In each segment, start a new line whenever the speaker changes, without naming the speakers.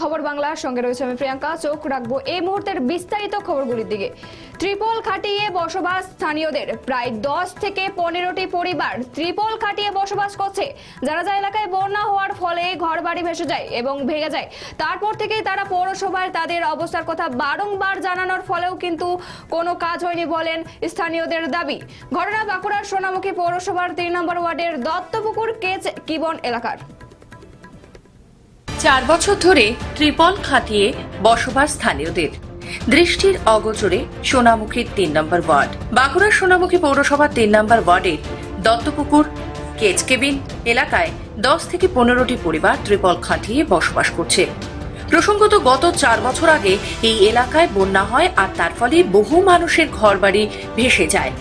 খবর বাংলার সঙ্গে রয়েছে আমি প্রিয়াঙ্কা। চোখ রাখব এই মুহূর্তের বিস্তারিত খবরগুলির দিকে। ত্রিপল খাটিয়ে বসবাস স্থানীয়দের। প্রায় দশ থেকে পনেরোটি পরিবার ত্রিপল খাটিয়ে বসবাস করছে। যারা যা এলাকায় বন্যা হওয়ার ফলে ঘর বাড়ি ভেসে যায় এবং ভেঙে যায়। তারপর থেকেই তারা পৌরসভায় তাদের অবস্থার কথা বারংবার জানানোর ফলেও কিন্তু কোনো কাজ হয়নি বলেন স্থানীয়দের দাবি। ঘটনা বাঁকুড়ার সোনামুখী পৌরসভার তিন নম্বর ওয়ার্ডের দত্তপুকুর কেচ কিবন এলাকার।
চার বছর ধরে ত্রিপল খাটিয়ে বসবাস স্থানীয়দের। দৃষ্টির অগোচরে সোনামুখীর তিন নম্বর ওয়ার্ড। বাঁকুড়ার সোনামুখী পৌরসভার তিন নম্বর ওয়ার্ডের দত্তপুকুর কেচকেবিন এলাকায় দশ থেকে পনেরোটি পরিবার ত্রিপল খাটিয়ে বসবাস করছে। প্রসঙ্গত গত চার বছর আগে এই এলাকায় বন্যা হয় আর তার ফলে বহু মানুষের ঘরবাড়ি ভেসে যায়,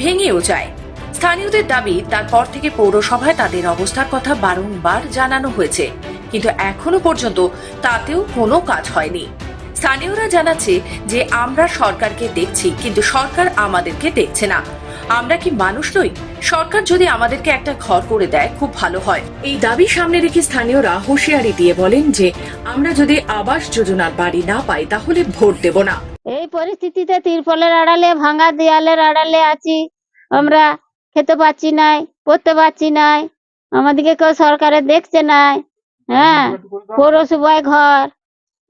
ভেঙেও যায়। স্থানীয়দের দাবি, তারপর থেকে পৌরসভায় তাদের অবস্থার কথা বারংবার জানানো হয়েছে। কিন্তু এখনও পর্যন্ত তাতেও কোনো কাজ হয়নি। স্থানীয়রা জানাচ্ছে যে আমরা সরকারকে দেখছি, কিন্তু সরকার আমাদেরকে দেখছে না। আমরা কি মানুষ নই? সরকার যদি আমাদেরকে একটা ঘর করে দেয়, খুব ভালো হয়। এই দাবি সামনে রেখে স্থানীয়রা হুঁশিয়ারি দিয়ে বলেন যে, আমরা যদি আবাস যোজনার বাড়ি না পাই, তাহলে ভোট দেব না।
এই পরিস্থিতিতে তিরপলের আড়ালে, ভাঙা দেয়ালের আড়ালে আছি। আমরা খেতে পাচ্ছি নাই, পড়তে পারছি নাই। আমাদেরকে কেউ সরকারে দেখছে নাই। হ্যাঁ পৌরসভায় ঘর,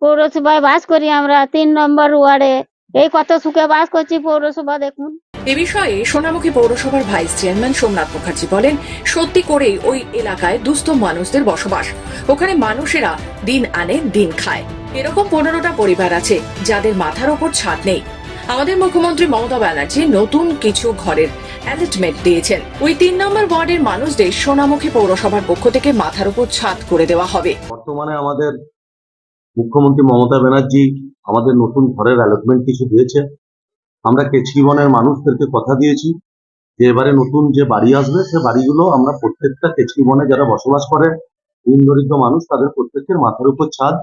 পৌরসভায় বাস করি আমরা, তিন নম্বর ওয়ার্ডে। এই কত সুখে বাস করছি পৌরসভা, দেখুন।
এ বিষয়ে সোনামুখী পৌরসভার ভাইস চেয়ারম্যান সোমনাথ মুখার্জি বলেন, সত্যি করেই ওই এলাকায় দুস্থ মানুষদের বসবাস। ওখানে মানুষেরা দিন আনে, দিন খায়। এরকম পনেরোটা পরিবার আছে, যাদের মাথার ওপর ছাদ নেই। আমাদের মুখ্যমন্ত্রী মমতা ব্যানার্জি নতুন কিছু ঘরের অ্যালটমেন্ট দিয়েছেন। ওই তিন নম্বর ওয়ার্ডের মানুষদের সোনামুখী পৌরসভার পক্ষ থেকে মাথার উপর ছাদ করে দেওয়া হবে।
বর্তমানে আমাদের মুখ্যমন্ত্রী মমতা ব্যানার্জি আমাদের নতুন ঘরের অ্যালটমেন্ট কিছু দিয়েছে আমরা কেচকিবনের মানুষদেরকে কথা দিয়েছি যে এবারে নতুন যে বাড়ি আসবে, সে বাড়িগুলো আমরা প্রত্যেকটা কেচকিবনে যারা বসবাস করে দিন দরিদ্র মানুষ, তাদের প্রত্যেকের মাথার উপর ছাদ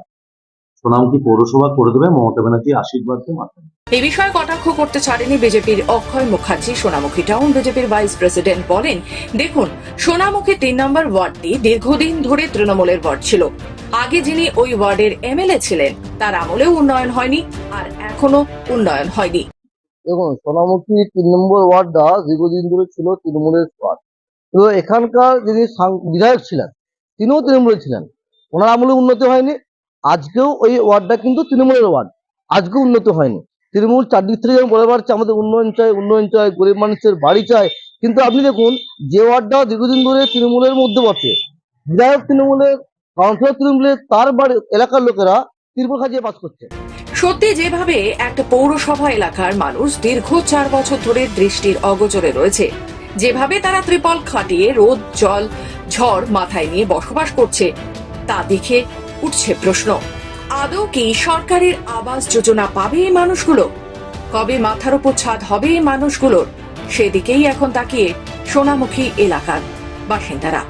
সোনামুখী পৌরসভা করে দেবে মমতা ব্যানার্জি আশীর্বাদ দিয়ে মাথায়
এই বিষয়ে কটাক্ষ করতে ছাড়েনি বিজেপির অক্ষয় মুখার্জি। সোনামুখী টাউন বিজেপির ভাইস প্রেসিডেন্ট বলেন দেখুন সোনামুখী তিন নম্বর ওয়ার্ডটি দীর্ঘদিন ধরে তৃণমূলের ওয়ার্ড ছিল। আগে যিনি ওই ওয়ার্ডের এমএলএ ছিলেন তার আমলেও উন্নয়ন হয়নি আর এখনও উন্নয়ন হয়নি।
দেখুন সোনামুখী তিন নম্বর ওয়ার্ডটা দীর্ঘদিন ধরে ছিল তৃণমূলের ওয়ার্ড। তো এখানকার যিনি বিধায়ক ছিলেন তিনিও তৃণমূলের ছিলেন। ওনার আমলে উন্নতি হয়নি আজকেও ওই ওয়ার্ডটা কিন্তু তৃণমূলের ওয়ার্ড। আজকেও উন্নত হয়নি। তৃণমূল চারদিক থেকে যেমন বলে বেড়াচ্ছে আমাদের উন্নয়ন চাই উন্নয়ন চাই, গরিব মানুষের বাড়ি চাই। কিন্তু আপনি দেখুন, যে ওয়ার্ডটা দীর্ঘদিন ধরে তৃণমূলের মধ্যে বসে, বিধায়ক তৃণমূলের, কাউন্সিলর তৃণমূলের, তার বাড়ি, এলাকার লোকেরা ত্রিপুল খাজিয়ে বাস করছে।
সত্যি, যেভাবে একটা পৌরসভা এলাকার মানুষ দীর্ঘ চার বছর ধরে দৃষ্টির অগোচরে রয়েছে, যেভাবে তারা ত্রিপল খাটিয়ে রোদ, জল, ঝড় মাথায় নিয়ে বসবাস করছে, তা দেখে উঠছে প্রশ্ন। আদৌ কি সরকারের আবাস যোজনা পাবে এই মানুষগুলো? কবে মাথার উপর ছাদ হবে এই মানুষগুলোর? সেদিকেই এখন তাকিয়ে সোনামুখী এলাকার বাসিন্দারা।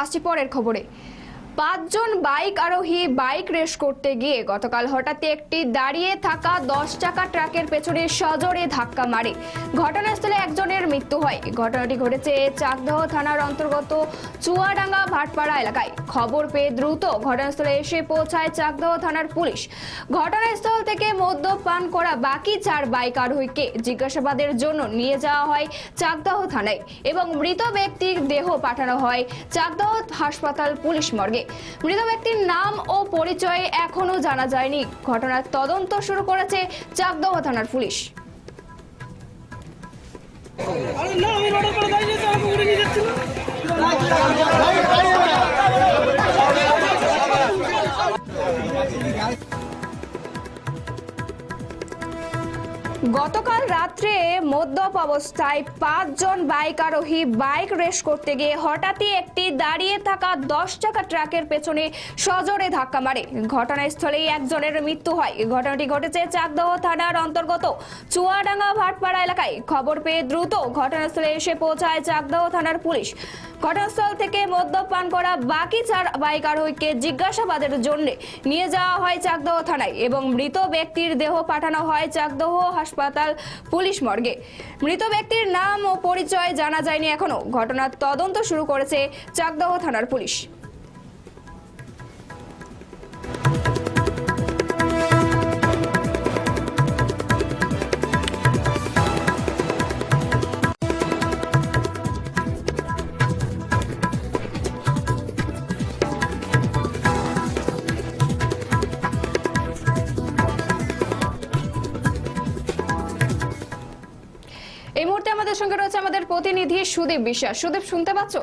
আসছে পরের খবরে। পাঁচজন বাইক আরোহী বাইক রেস করতে গিয়ে গতকাল হঠাৎ একটি দাঁড়িয়ে থাকা দশ চাকা ট্রাকের পেছনে সজোরে ধাক্কা মারে। ঘটনাস্থলে একজনের মৃত্যু হয়। ঘটনাটি ঘটেছে চাকদহ থানার অন্তর্গত চুয়াডাঙ্গা ভাটপাড়া এলাকায়। খবর পেয়ে দ্রুত ঘটনাস্থলে এসে পৌঁছায় চাকদহ থানার পুলিশ। ঘটনাস্থল থেকে মদ্যপান করা বাকি চার বাইক আরোহীকে জিজ্ঞাসাবাদের জন্য নিয়ে যাওয়া হয় চাকদহ থানায় এবং মৃত ব্যক্তির দেহ পাঠানো হয় চাকদহ হাসপাতাল পুলিশ মর্গে। মৃত ব্যক্তির নাম ও পরিচয় এখনও জানা যায়নি ঘটনার তদন্ত শুরু করেছে চাকদহ থানার পুলিশ
আরে না
গতকাল রাত্রে মদ্যপ অবস্থায় পাঁচজন বাইক আরোহী বাইক রেস করতে গিয়ে হঠাৎই একটি দাঁড়িয়ে থাকা দশ চাকা ট্রাকের পেছনে সজোরে ধাক্কা মারে। ঘটনাস্থলেই একজনের মৃত্যু হয়। ঘটনাটি ঘটেছে চাকদহ থানার অন্তর্গত চুয়াডাঙ্গা ভাটপাড়া এলাকায়। খবর পেয়ে দ্রুত ঘটনাস্থলে এসে পৌঁছায় চাকদহ থানার পুলিশ। ঘটনাস্থল থেকে মদ্যপান করা বাকি চার বাইক আরোহীকে জিজ্ঞাসাবাদের জন্য নিয়ে যাওয়া হয় চাকদহ থানায় এবং মৃত ব্যক্তির দেহ পাঠানো হয় চাকদহ হাসপাতাল। পুলিশ মর্গে। মৃত ব্যক্তির নাম ও পরিচয় জানা যায়নি এখনও ঘটনার তদন্ত শুরু করেছে চাকদহ থানার পুলিশ। প্রতিনিধি সুদীপ বিশ্বাস। সুদীপ শুনতে পাচ্ছ?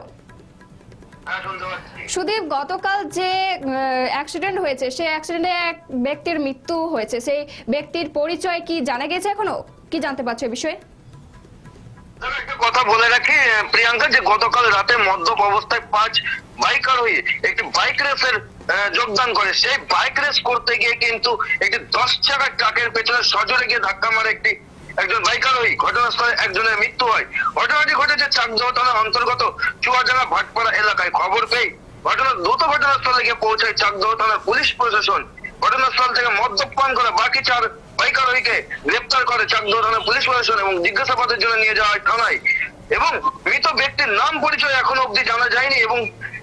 সুদীপ গতকাল যে অ্যাক্সিডেন্ট হয়েছে সেই অ্যাক্সিডেন্টে এক ব্যক্তির মৃত্যু হয়েছে। সেই ব্যক্তির পরিচয় কি জানা গেছে এখনও? কি জানতে পারছ এই বিষয়ে?
একটা কথা বলে রাখি প্রিয়াঙ্কা যে গতকাল রাতে মদ্যপ অবস্থায় পাঁচ বাইকার হয়ে একটি বাইক রেসের যোগদান করে। সেই বাইক রেস করতে গিয়ে কিন্তু একটি দশ চাকা ট্রাকের পেছনে সজোরে গিয়ে ধাক্কা মারে একটি একজন বাইকার হয়ে, ঘটনাস্থলে একজনের মৃত্যু হয়। ঘটনাটি ঘটেছে চাকদহ থানার অন্তর্গত চুয়াডাঙ্গা ভাটপাড়া এলাকায়। খবর পেয়ে ঘটনা দ্রুত ঘটনাস্থলে গিয়ে পৌঁছায় চাকদহ থানার পুলিশ প্রশাসন। ঘটনাস্থল থেকে মদ্যপান করে বাকি চার বাইকার হইকে গ্রেপ্তার করে চাকদহ থানার পুলিশ প্রশাসন এবং জিজ্ঞাসাবাদের জন্য নিয়ে যাওয়া হয় থানায়। এবং মৃত ব্যক্তির নাম পরিচয় এখনও অব্দি জানা যায়নি এবং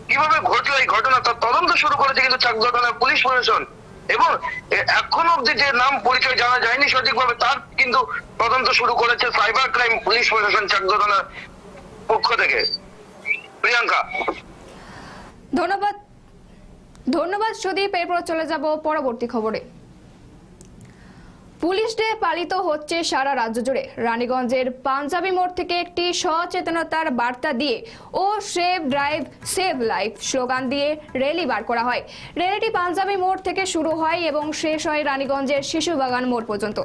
কীভাবে ঘটলো এই ঘটনা তার তদন্ত শুরু করেছে কিন্তু চাকদহ থানার পুলিশ প্রশাসন এবং এখন অব্দি যে নাম পরিচয় জানা যায়নি সঠিকভাবে, তার কিন্তু তদন্ত শুরু করেছে সাইবার ক্রাইম পুলিশ প্রশাসন চাকদহ পক্ষ থেকে। প্রিয়াঙ্কা।
ধন্যবাদ। ধন্যবাদ সুদীপ, এরপর চলে যাব পরবর্তী খবরে। পুলিশ ডে পালিত হচ্ছে সারা রাজ্য জুড়ে। রানীগঞ্জের পাঞ্জাবি মোড় থেকে একটি সচেতনতার বার্তা দিয়ে ও safe drive, save life slogan দিয়ে রেলি বার করা হয়। রেলিটি পাঞ্জাবি মোড় থেকে শুরু হয় এবং শেষ হয় রানীগঞ্জের শিশু বাগান মোড় পর্যন্ত।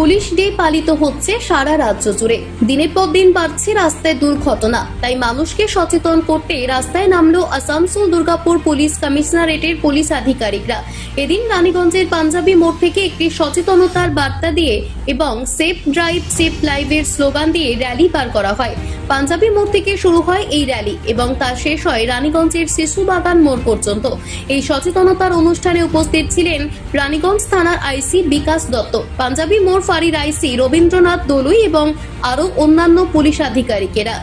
পুলিশ ডে পালিত হচ্ছে সারা রাজ্য জুড়ে। দিনের পর দিন বাড়ছে রাস্তায় দুর্ঘটনা। তাই মানুষকে সচেতন করতে রাস্তায় নামলো আসানসোল দুর্গাপুর পুলিশ কমিশনারেটের পুলিশ আধিকারিকরা। এদিন রানীগঞ্জের পাঞ্জাবি মোড় থেকে একটি সচেতনতার বার্তা দিয়ে এবং সেফ ড্রাইভ, সেফ লাইভের স্লোগান দিয়ে র্যালি পার করা হয়। পাঞ্জাবি মোড় থেকে শুরু হয় এই র্যালি এবং তা শেষ হয় রানীগঞ্জের শিশু বাগান মোড় পর্যন্ত। এই সচেতনতার অনুষ্ঠানে উপস্থিত ছিলেন রানীগঞ্জ থানার আইসি বিকাশ দত্ত। পাঞ্জাবি মোড় ফাঁড়ির আইসি রবীন্দ্রনাথ দলুই এবং আরও অন্যান্য পুলিশ আধিকারিকেরা।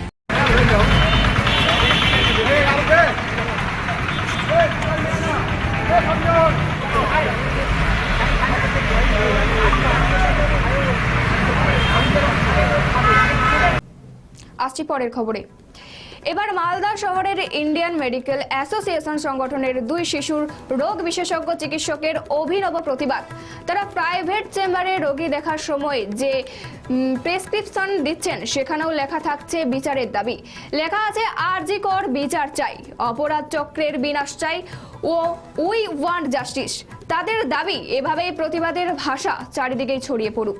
আসছি পরের খবরে। এবার মালদা শহরের ইন্ডিয়ান মেডিকেল অ্যাসোসিয়েশন সংগঠনের দুই শিশুর রোগ বিশেষজ্ঞ চিকিৎসকের অভিনব প্রতিবাদ। তারা প্রাইভেট চেম্বারে রোগী দেখার সময় যে প্রেসক্রিপশন দিচ্ছেন, সেখানেও লেখা থাকছে বিচারের দাবি। লেখা আছে, আরজি কর, বিচার চাই। অপরাধ চক্রের বিনাশ চাই ও উই ওয়ান্ট জাস্টিস। তাদের দাবি, এভাবেই প্রতিবাদের ভাষা চারিদিকেই ছড়িয়ে পড়ুক।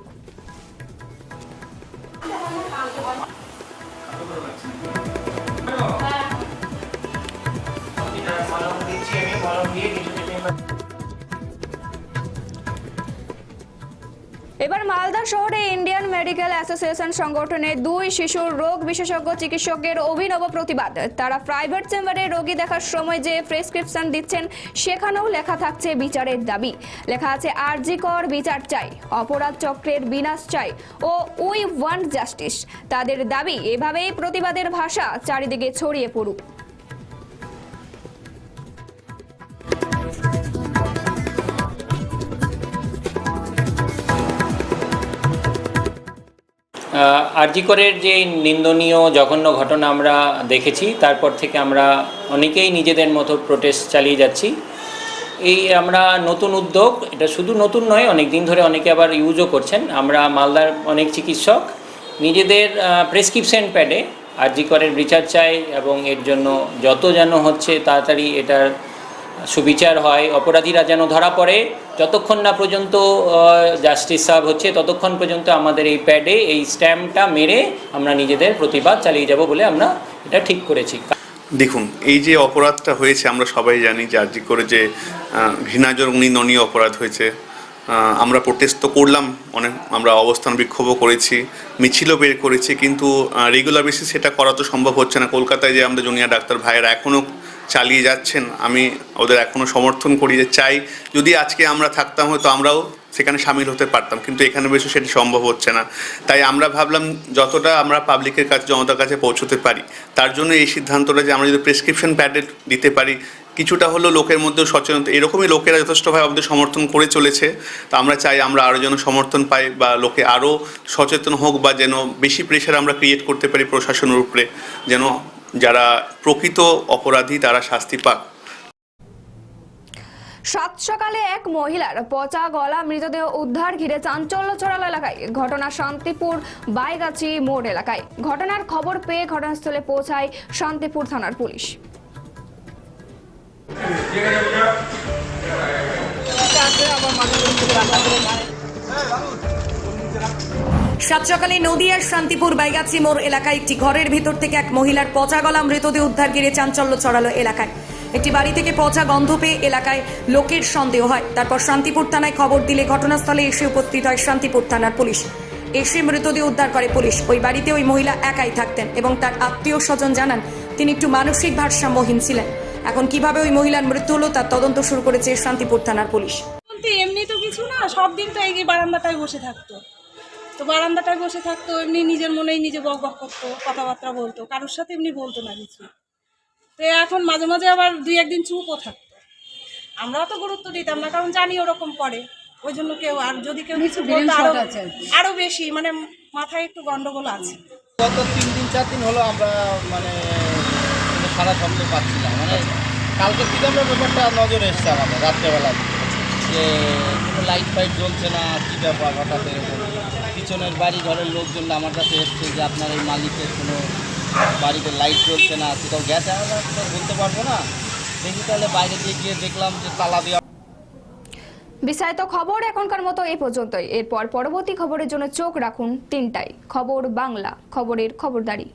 এবার মালদা শহরে ইন্ডিয়ান মেডিকেল অ্যাসোসিয়েশন সংগঠনে দুই শিশুর রোগ বিশেষজ্ঞ চিকিৎসকের অভিনব প্রতিবাদ। তারা প্রাইভেট চেম্বারে রোগী দেখার সময় যে প্রেসক্রিপশন দিচ্ছেন, সেখানেও লেখা থাকছে বিচারের দাবি। লেখা আছে, আরজি কর, বিচার চাই, অপরাধ চক্রের বিনাশ চাই ও উই ওয়ান্ট জাস্টিস। তাদের দাবি, এভাবেই প্রতিবাদের ভাষা চারিদিকে ছড়িয়ে পড়ুক।
আরজিকরের যে নিন্দনীয়, জঘন্য ঘটনা আমরা দেখেছি, তারপর থেকে আমরা অনেকেই নিজেদের মতো প্রোটেস্ট চালিয়ে যাচ্ছি। এই আমরা নতুন উদ্যোগ, এটা শুধু নতুন নয় অনেক দিন ধরে অনেকে আবার ইউজও করছেন। আমরা মালদার অনেক চিকিৎসক, নিজেদের প্রেসক্রিপশন প্যাডে আরজিকরের রিচার্জ চাই এবং এর জন্য যত যেন হচ্ছে তাড়াতাড়ি এটার সুবিচার হয়, অপরাধীরা যেন ধরা পড়ে, যতক্ষণ না পর্যন্ত জাস্টিস সার্ভ হচ্ছে, ততক্ষণ পর্যন্ত আমাদের এই প্যাডে এই স্ট্যাম্পটা মেরে আমরা নিজেদের প্রতিবাদ চালিয়ে যাব বলে আমরা এটা ঠিক করেছি।
দেখুন, এই যে অপরাধটা হয়েছে, আমরা সবাই জানি যে করে যে ঘৃণাজনক নিন্দনীয় অপরাধ হয়েছে। আমরা প্রোটেস্ট তো করলাম, অনেক, আমরা অবস্থান বিক্ষোভও করেছি, মিছিলও বের করেছি, কিন্তু রেগুলার বেসিস সেটা করা তো সম্ভব হচ্ছে না। কলকাতায় যে আমরা জুনিয়র ডাক্তার ভাইয়েরা এখনও চালিয়ে যাচ্ছেন, আমি ওদের এখনও সমর্থন করি যে চাই। যদি আজকে আমরা থাকতাম হয়তো আমরাও সেখানে সামিল হতে পারতাম, কিন্তু এখানে বেশি সেটি সম্ভব হচ্ছে না। তাই আমরা ভাবলাম যতটা আমরা পাবলিকের কাছে, জনতার কাছে পৌঁছতে পারি, তার জন্য এই সিদ্ধান্তটা যে আমরা যদি প্রেসক্রিপশন প্যাডে দিতে পারি, কিছুটা হলেও লোকের মধ্যেও সচেতনতা, এরকমই লোকেরা যথেষ্টভাবে আমাদের সমর্থন করে চলেছে। তো আমরা চাই আমরা আরও যেন সমর্থন পাই বা লোকে আরও সচেতন হোক বা যেন বেশি প্রেশার আমরা ক্রিয়েট করতে পারি প্রশাসনের উপরে, যেন যারা প্রকৃত অপরাধী তারা শাস্তি পাক।
সাত সকালে এক মহিলার পচা গলা মৃতদেহ উদ্ধার ঘিরে চাঞ্চল্য ছড়ালো এলাকায়। ঘটনা শান্তিপুর বাইগাছি মোড় এলাকায়। ঘটনার খবর পেয়ে ঘটনাস্থলে পৌঁছায় শান্তিপুর থানার পুলিশ।
সাত সকালে নদিয়ার শান্তিপুর বাইগাছি মোড় এলাকায় একটি ঘরের ভিতর থেকে এক মহিলার পচা গলা মৃতদেহ উদ্ধার ঘিরে চাঞ্চল্য ছড়ালো এলাকায়। একটি বাড়ি থেকে পচা গন্ধ পেয়ে এলাকায় লোকের সন্দেহ হয়। তারপর শান্তিপুর থানায় খবর দিলে ঘটনাস্থলে এসে উপস্থিত হয় শান্তিপুর থানার পুলিশ। এসে মৃতদেহ উদ্ধার করে পুলিশ। ওই বাড়িতে ওই মহিলা একাই থাকতেন এবং তার আত্মীয় স্বজন জানান, তিনি একটু মানসিক ভারসাম্যহীন ছিলেন। এখন কীভাবে ওই মহিলার মৃত্যু হলো তার তদন্ত শুরু করেছে শান্তিপুর থানার পুলিশ।
এমনি তো কিছু না, সব দিন তো এই বারান্দাটায় বসে থাকতো। তো বারান্দাটায় বসে থাকতো এমনি নিজের মনেই নিজে বক বক করতো কথাবার্তা বলতো কারোর সাথে এমনি বলতো না কিছু। তো এখন মাঝে মাঝে আবার দুই একদিন চুপও থাকতো। আমরাও তো গুরুত্ব দিতাম না কারণ জানি ওরকম করে। ওই জন্য কেউ আর যদি কেউ কিছু বলতো আরও আরও বেশি মানে মাথায় একটু গন্ডগোল আছে।
গত তিন দিন চার দিন হলো আমরা মানে কোনো সারা শব্দ পাচ্ছিলাম। মানে কালকে থেকে আমরা ব্যাপারটা নজরে এসছে আমাদের রাত্রেবেলা। যে কোনো লাইট ফাইট জ্বলছে না কী ব্যাপার হঠাৎ এরকম। পিছনের বাড়ি ঘরের লোকজন আমার কাছে এসছে যে আপনার এই মালিকের কোনো বাড়িতে লাইট চলছে না, সেটাও গ্যাস আমরা বলতে পারব না। দেখি তাহলে বাইরে দিয়ে গিয়ে দেখলাম যে তালা দেওয়া
বিস্তারিত খবর এখনকার মতো এই পর্যন্তই। এরপর পরবর্তী খবরের জন্য চোখ রাখুন তিনটায়। খবর বাংলা, খবরের খবরদারি।